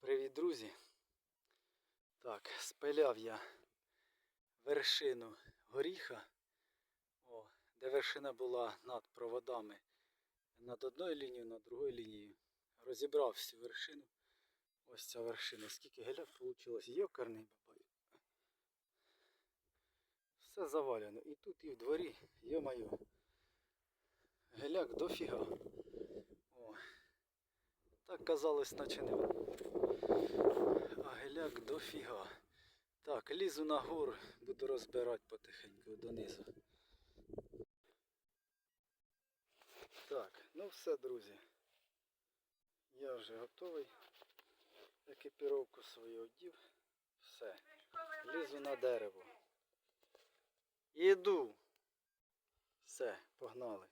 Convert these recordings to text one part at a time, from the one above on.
Привіт, друзі. Так, спиляв я вершину горіха, о, де вершина була над проводами. Над одною лінією, над другою лінією. Розібрав всю вершину. Ось ця вершина. Скільки геляк вийшло. Йокарний бабай. Все завалено. І тут, і в дворі, йо-моє. Геляк дофіга. О. Так казалось, наче не а геляк дофіга. Так, лізу на гору, буду розбирати потихеньку донизу. Так, ну все, друзі. Я вже готовий. Екіпіровку свою одів. Все. Лізу на дерево. Іду. Все, погнали.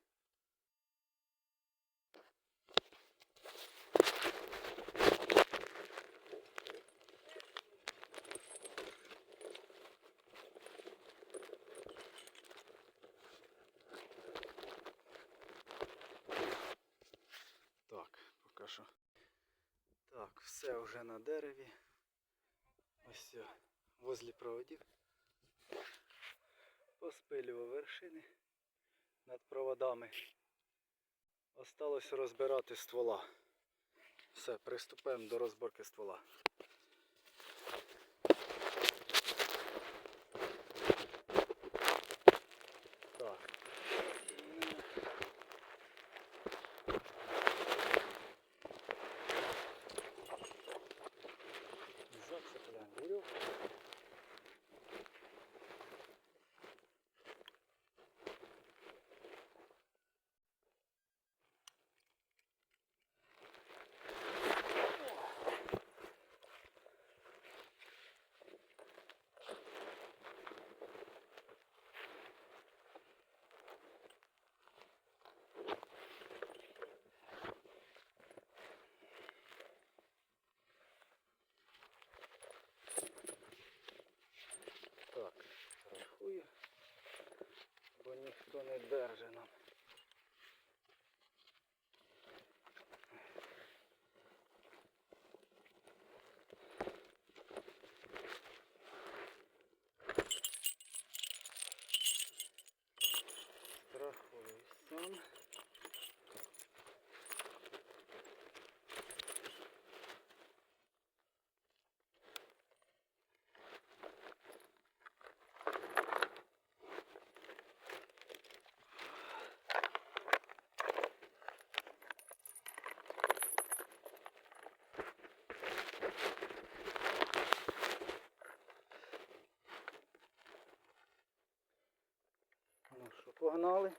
Так, поки що. Так, все вже на дереві. Ось все, возлі проводів. Поспилював вершини над проводами. Осталось розбирати ствола. Все, приступаємо до розборки ствола. ніхто Погнали?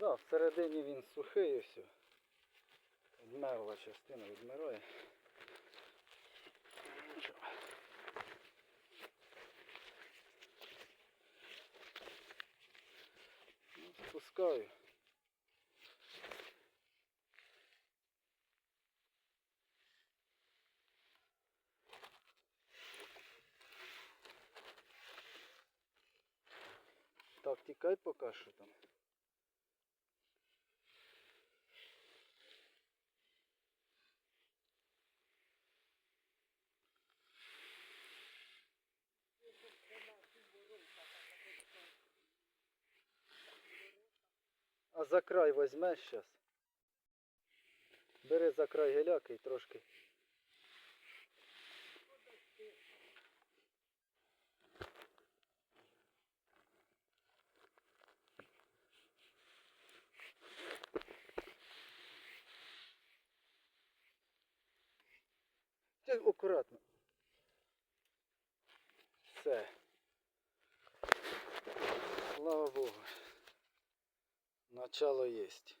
Да, всередині він сухий ось. Відмерла частина відмирає. Ну, Спускаю. Так, тікай поки що там. А за край возьмеш зараз. Бери за край геляки трошки. Ти. Все. Начало єсть.